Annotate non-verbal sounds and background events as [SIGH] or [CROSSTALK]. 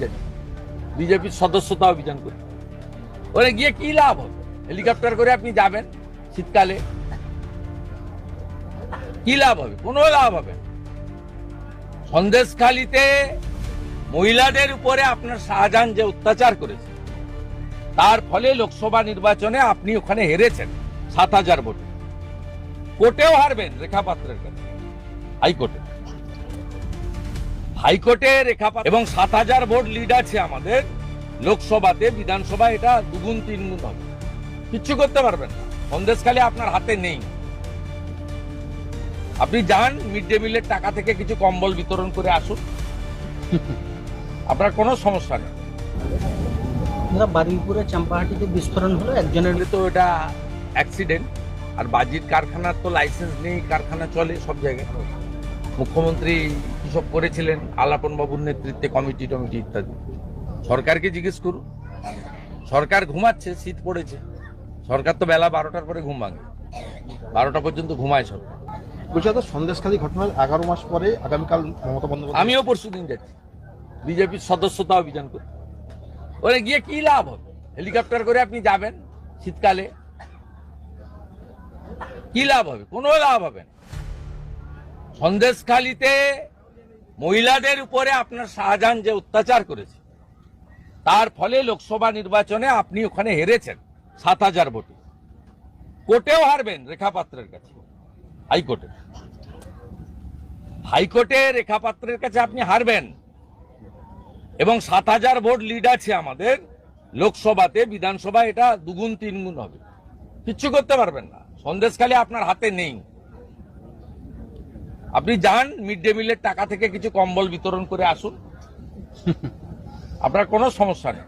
যাচ্ছি বিজেপির সদস্যতা অভিযান করে। ওরে গিয়ে কি লাভ হবে? হেলিকপ্টার করে আপনি যাবেন শীতকালে। কি লাভ হবে? কোনো লাভ হবে সন্দেশখালিতে মহিলাদের উপরে আপনার শাহজাহান যে অত্যাচার করেছে, তার ফলে লোকসভা নির্বাচনে আপনি ওখানে হেরেছেন সাত হাজার ভোটে। কোর্টেও হারবেন রেখা পাত্রের কাছে, হাইকোর্টে। হাইকোর্টে রেখা এবং সাত হাজার ভোট লিড আছে আমাদের। লোকসভাতে বিধানসভা এটা দুগুণ তিনগুণ হবে। কিচ্ছু করতে পারবেন না। সন্দেশখালী আপনার হাতে নেই। আপনি যান মিড ডে মিলের টাকা থেকে কিছু কম্বল বিতরণ করে আসুন। আপনার কোনো সমস্যা নেই। বারুইপুরে চাম্পাহাটিতে বিস্ফোরণ হলো একজনের তো এটা অ্যাক্সিডেন্ট আর বাজির কারখানার তো লাইসেন্স নেই কারখানা চলে সব জায়গায়। মুখ্যমন্ত্রী কি সব করেছিলেন আলাপন বাবুর নেতৃত্বে কমিটি টমিটি ইত্যাদি। সরকারকে জিজ্ঞেস করুন। সরকার ঘুমাচ্ছে শীত পড়েছে। সরকার তো বেলা বারোটার পরে ঘুম ভাঙে। বারোটা পর্যন্ত ঘুমায় সরকার। বলছি সন্দেশখালী ঘটনার এগারো মাস পরে আগামীকাল মমতা বন্দ্যোপাধ্যায় আমিও পরশু দিন যাচ্ছি। বিজেপির সদস্যতা অভিযান করে। ওরে গিয়ে কি লাভ হবে? হেলিকপ্টার করে আপনি যাবেন শীতকালে। কি লাভ হবে? কোনো লাভ হবে না। সন্দেশখালিতে মহিলাদের উপরে আপনার শাহজাহান যে অত্যাচার করেছে, তার ফলে লোকসভা নির্বাচনে আপনি ওখানে হেরেছেন সাত হাজার ভোটে। কোর্টেও হারবেন রেখা পাত্রের কাছে, হাইকোর্টে। হাইকোর্টে রেখা পাত্রের কাছে আপনি হারবেন। এবং সাত হাজার ভোট লিড আছে আমাদের লোকসভাতে বিধানসভা এটা দুগুণ তিনগুণ হবে। কিচ্ছু করতে পারবেন না। সন্দেশখালী আপনার হাতে নেই। আপনি যান মিড ডে মিলের টাকা থেকে কিছু কম্বল বিতরণ করে আসুন। [LAUGHS] আপনার কোনো সমস্যা নেই।